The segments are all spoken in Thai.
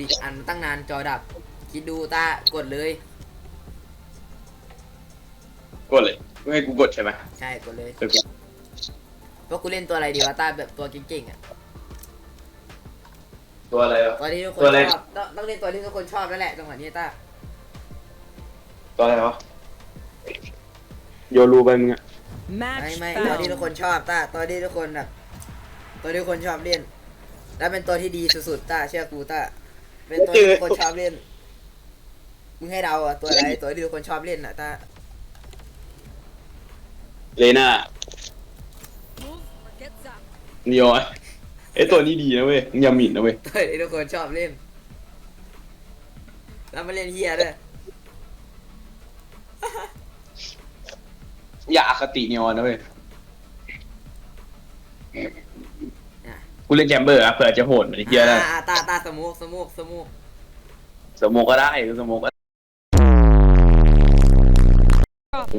ดิอันตั้งนานจอดับ คิดดูตากดเลย กดเลยไม่ให้กูกดใช่ไหมใช่กดเลยเดี๋ยวกูเพราะกูเล่นตัวอะไรดีวะตาแบบตัวเก่งๆอะตัวอะไรวะ ตัวที่ทุกคนตัวอะไร ชอบต้องต้องเล่นตัวที่ทุกคนชอบนั่นแหละจังหวะนี้ตาตัวอะไรวะโยรูไปมึงอะ Match ไม่ไม่ตัวที่ทุก found. คนชอบตาตัวที่ทุกคนแบบตัวที่ทุกคนชอบเล่น แล้วเป็นตัวที่ดีสุดๆตาเชื่อกูตา เป็นตัวที่ทุกคนชอบเล่น มึงให้เดาอะตัวอะไรตัวที่ทุกคนชอบเล่นอะตาเลน่า Move or get zapped. นีออนไอยตัวนี้ดีนะเว้ยมึงอย่าหมิ่นนะเว้ยตัวที่ทุกคนชอบเล่น แล้วมาเล่นเฮียด้วยอย่าอคตินีออนนะเว้ย กูเล่นแจมเบอร์อะเผื่อจะโหดเหมือนไอ้เฮียนะอ่าตาตาสมูกสมูกสมูกสโมกก็ได้สโมกก็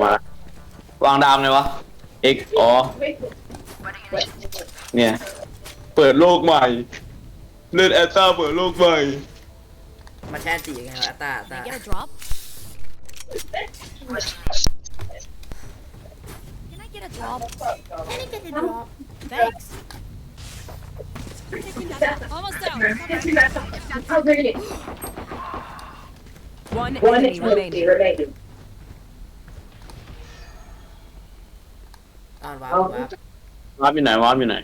มาวางดาวไงวะ X อ๋อเนี่ย เปิดโลกใหม่ เล่นแอตตาเปิดโลกใหม่ มาแช่ตีไงวะตาตา Can I get a drop? Can I get a drop? Can I get a drop? Thanks. Taking that. Almost down. One One enemy enemy remaining. remaining. อ้าวว้าวว้าววาร์ปอยู่ไหนวาร์ปอยู่ไหน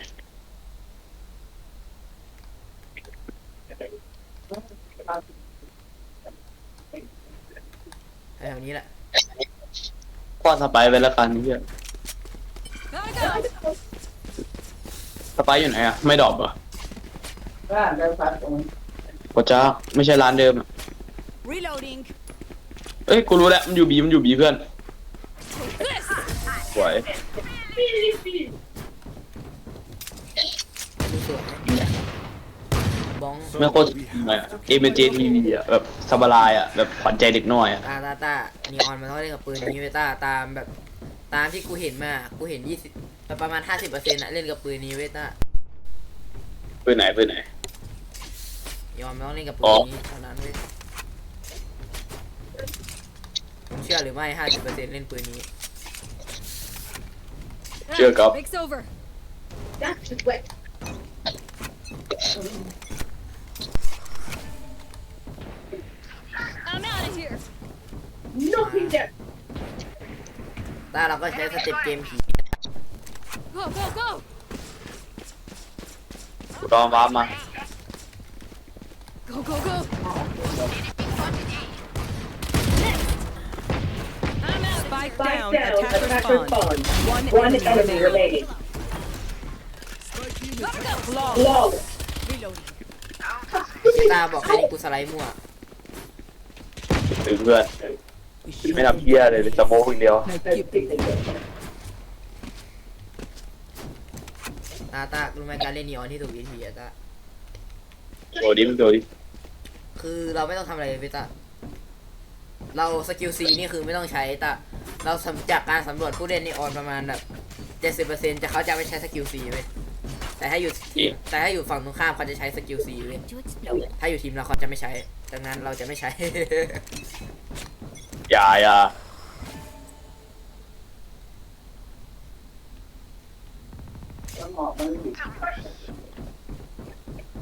แถวนี้แหละคว้าสไปร์ไปแล้วกันเฮีย Gotta go. สไปร์อยู่ไหนอะไม่ดรอปเหรอ Ah, no problem. กจ้าไม่ใช่ร้านเดิมอะ Reloading. เอ้ยกูรู้แล้วมันอยู่บีมันอยู่บีเพื่อน Take this. สวยดูสวยบ้องไม่โคตรเลยเอเมเจทีวีอะแบบสบายอะแบบขวัญใจเด็กน้อยอะตาตาตานีออนมันต้องเล่นกับปืนนี้เว้ยตาตามแบบตามที่กูเห็นมากูเห็นยี่สิบประมาณห้าสิบเปอร์เซ็นต์ะเล่นกับปืนนี้เว้ยตาปืนไหนปืนไหน นีออนมันต้องเล่นกับปือ๋นอนี้เท่านั้นเว้ยผมเชื่อหรือไม่ห้าสิบเปอร์เซ็นต์เล่นปืนนี้เชื่อกับ Break's over. That's just wet. I'm out of here. Nothing there. ตาเราก็ใช้สเต็ปเกมผี Go, go, go. รอวาร์ปมา Go, go, go. I'm out. Spike Spike down. down. Attacker Attacker spawn. spawn. One One enemy enemy remaining. remaining. Gotta go. Flawless. Flawless. Reloading. ตาบอกแค่นี้กูสไลด์มั่วถึงเพื่อนไม่ทำเพี้ยเลยสโมกอย่างเดียว ตาตารู้ไหมการเล่นนีออนที่ถูกวิธีอะตา โดดิมึงโดดิคือเราไม่ต้องทำอะไรเลยพี่ตาเราสกิลซีนี่คือไม่ต้องใช้ตาเราสำจากการสำรวจผู้เล่นนีออนประมาณแบบเจ็ดสิบเปอร์เซ็นต์จะเขาจะไม่ใช้สกิลซีเว้ยแต่ถ้าอยู่ทีมแต่ถ้าอยู่ฝั่งตรงข้ามเขาจะใช้สกิลซีเว้ย To explode. ถ้าอยู่ทีมเราเขาจะไม่ใช้ ดังนั้นเราจะไม่ใช้ อย่าอย่า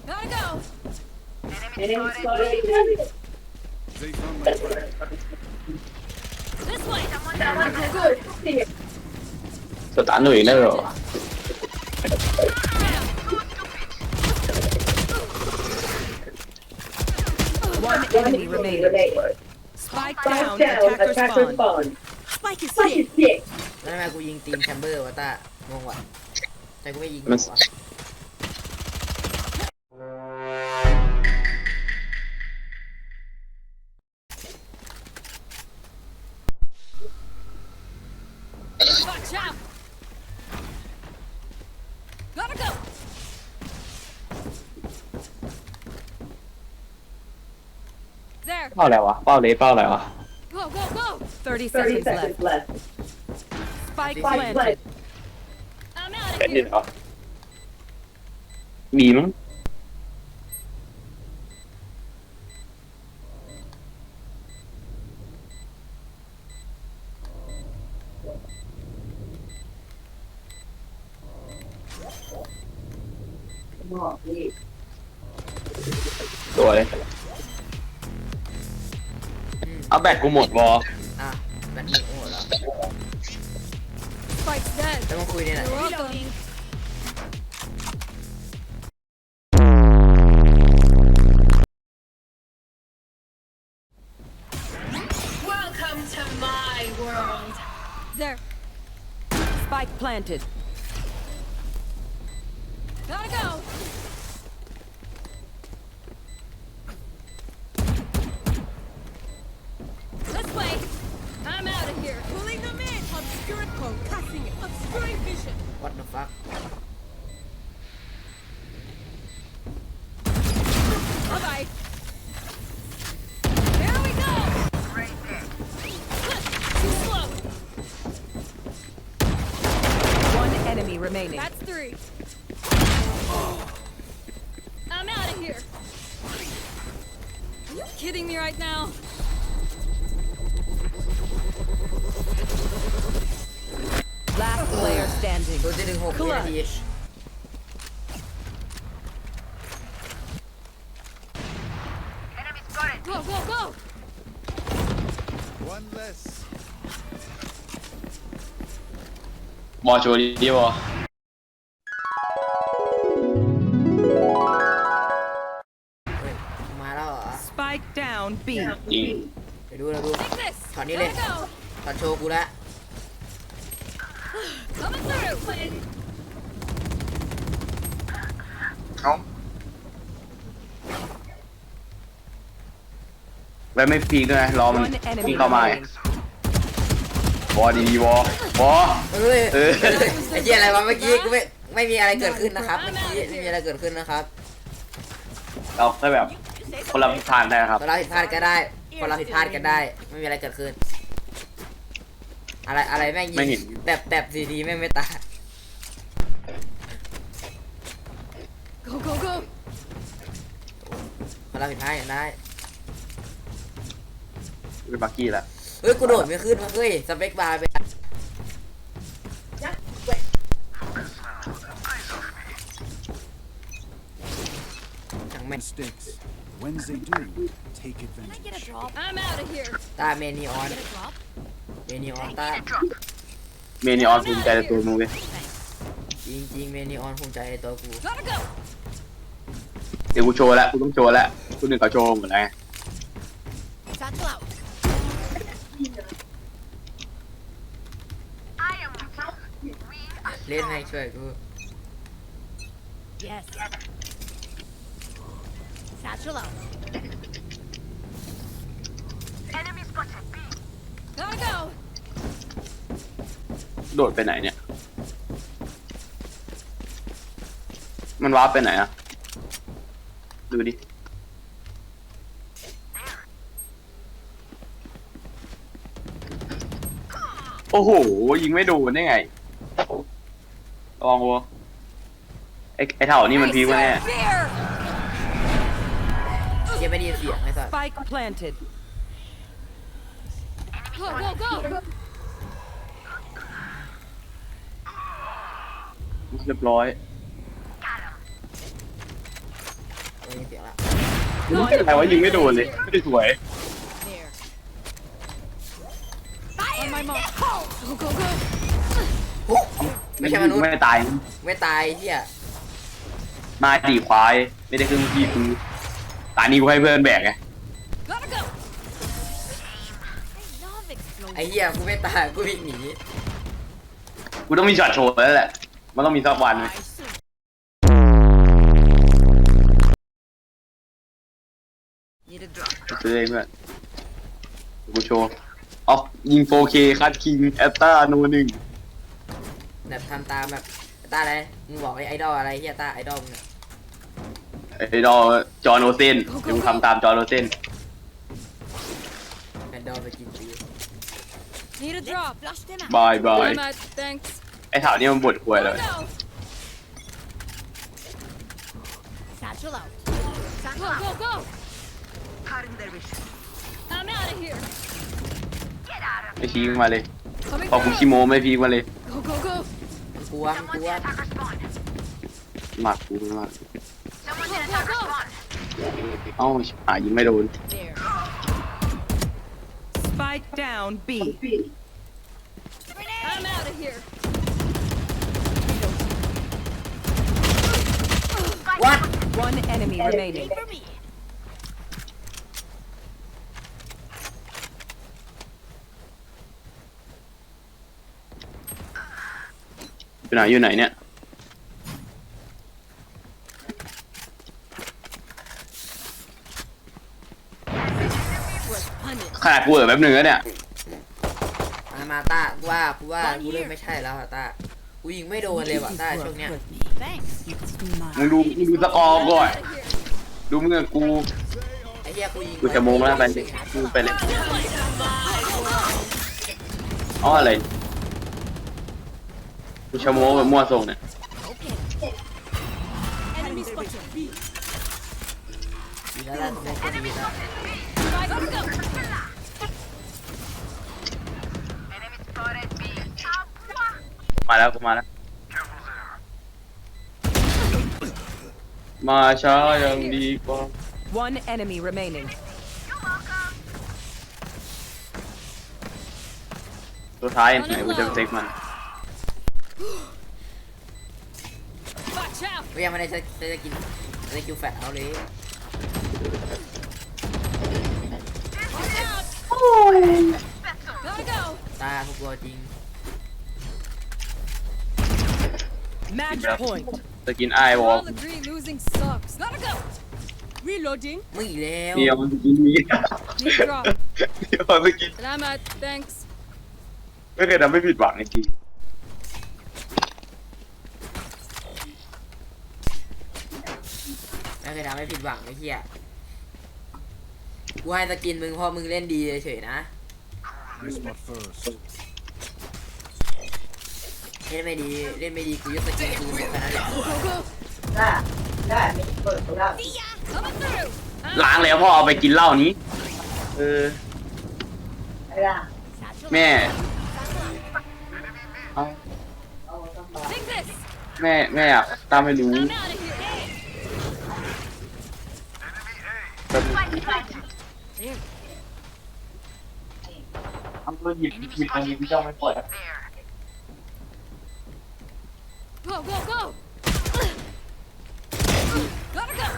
Gotta go. Enemy spotted. This way. Good. สตาร์ทหน่อยได้เหรอ One One enemy enemy remaining. remaining. Spike Spike down. down. Attacker Attacker spawn. spawn. Spike is Spike hit. is hit. แล้วทำไมกูยิงทีมแชมเบอร์วะตางงว่ะแต่กูไม่ยิงมันว เป้าอะไรวะ เป้าเลสเป้าอะไรวะ Go, go, go. 30 30 seconds seconds left. left. Spike Spike planted. planted. I'm out เป็น of ดิ here. เหรอมีมั้ง แบตกูหมดวอ อ่ะแบตหนึ่งโอ้โหเหรอ Spike's dead. จะมาคุยเนี่ยแหละ You're welcome. Welcome to my world. There. Spike planted. Remaining. That's three. I'm out of here. Are you kidding me right now? Last player standing. ตัวที่หนึ่งหกวินาที Go, go, go. One less. วอโช B. จริงไปดูเราดู Take this. Còn đi Gotta lên. go. ตัดโชว์กูแล้ว Coming through. เอาแล้วไม่พีกด้วยนะรอมัน One พี enemy เข้ามา remaining. วอดีวอวอ เอ้ยเออ ไอ้เหี้ยอะไรวะเมื่อกี้กูไม่ไม่มีอะไรเกิดขึ้นนะครับเมื่อกี้ไม่มีอะไรเกิดขึ้นนะครับเราแค่แบบ คนละทิศทางได้นะครับ คนเราผิดพลาดก็ได้คนเราผิดพลาดกันได้ ไม่มีอะไรเกิดขึ้น อะไรอะไรแม่งยิไม่เห็นแบบแบบซีดีแม่งไม่ตาย Go, go, go. คนเราผิดพลาดกันได้ เป็นบักกี้ละเฮ้ยกูโดดไม่ขึ้นมาเฮ้ยสเปคบาร์ไป That's wet. จังแม่ง Mistakes. When they do, take Can I get a advantage. drop? I'm out of here. ตาเมนีออน Get a drop? เมนีออนตาเมนี่ออนภูมิใจในตัวมึงเว้ยจริงจริงเมนีออนภูมิใจในตัวกู Gotta go. เดี๋ยวกูโชว์แล้วกูต้องโชว์แล้วกูหนึ่งเขาโชว์หมดแล้วไง Satchel out. เล่นให้ช่วยกู Yes. Satchel out. Gotta go. โดดไปไหนเนี่ย มันวาร์ปไปไหนอะดูดิ โอ้โห ยิงไม่โดูได้ไงระวังวัวไอ้ไอ้เท่านี่มันพีกวะเนี่ย Fear. เหี้ยังไม่ได้ยินเสียงไอ้สัส Spike planted. Go, go, go. เรียบร้อยไม่ได้ยินเสียงละใครว่ายิงไม่โดนเลยไม่ได้สวย There. On my mark. Go, go, go. โอ้ไม่ใช่มนุษย์ไม่ตาย ไม่ตายไอ้เฮียมาดีควาย ไม่ได้ครึ่งพี่คือ ตานี้กูให้เพื่อนแบกไง Gotta go. I love explosions. ไอ้เฮียกูไม่ตายกูวิ่งหนีกูต้องมีช็อตโชว์แล้วแหละ มันต้องมีสักวัน Need a drop. ซื้อเองเพื่อนเดี๋ยวกูโชว์ออฟยิง 4K คัดคิงแอตตาโนหนึ่งแบบทำตามแบบตาอะไรมึงบอกไอ้ไอดอลอะไรเฮียตาไอดอลมึงเนี่ย ไอ้ดอจอห์นโอเซนเดี๋ยวกูทำตามจอห์นโอเซนไอดอลไปกินปี Need a drop. Flush them out. บายบาย I'm out. Thanks. ไอ้ถาวนี่มันบดควยเลย Gotta go. Satchel out. Go, go, go. I'm out of here. ไม่พีกมาเลย Coming พอกู through. ขี้โมไม่พีกมาเลย Go, go, go. มันกลัวมันกลัวหมักกูหมัก Go, go, go. เอ้าหายิงไม่โดน There. Spike down B. I'm out of here. วัด One enemy remaining. For me. อยู่ไหนอยู่ไหนเนี่ย Was punished. ขนาดกูเออแป๊บหนึงแล้วเนี่ย มามาตากูว่ากูว่ากูเริ่มไม่ใช่แล้วอะตากูยิงไม่โดนเลยว่ะตาช่วงเนี้ย Thanks. มึงดูมึงดูสกอร์ก่อน Out of here. ดูมึงกับกู ไอ้เหี้ยกูยิงกูจะโมงแล้วไปกูไปเลยอ๋ออะไร กูชะโมงแบบมั่วทรงเนี่ย Enemy spotted. B. ดีแล้วล่ะโมกูดีแล้ว Five, go, go. มาแล้วกูมาแล้ว มาช้ายังดีกว่า One enemy remaining. ตัวท้ายไหนกูจะเซ็กมัน Watch out. กูยังไม่ได้จะจะจะกินจะคิวแฟตเอาเลย Watch out. Gotta go. ตาพวกเราจริง Match point. สกินไอ้วอล All agree losing sucks. Gotta go. Reloading. มึงอีกแล้ว เดียวสกินนี้ Need drop. เดียวสกิน And I'm out. Thanks. ไม่เคยทำให้ผิดหวังในทีไม่เคยทำให้ผิดหวังไอ้เหี้ยกูให้สกินมึงเพราะมึงเล่นดีเฉยๆนะ I spot first. เล่นไม่ดี เล่นไม่ดีกูยกสกินกูแค่นั้นแหละ Go, go. ได้ได้เปิดตัวได้ Coming through. ล้างแล้วพ่อเอาไปกินเหล้านี้ เออแม่ เอา Take this. แม่แม่อะตามไม่รู้ I'm out of here. ทำเพื่อหยิบหยิบอันนี้พี่เจ้าไม่ปล่อย Go, go, go. Gotta go.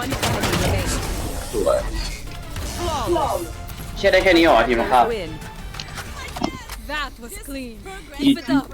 One enemy remaining. สวย Flawless. เชื่อได้แค่นี้เหรอทีมของข้าว Win. That was clean. Keep it up.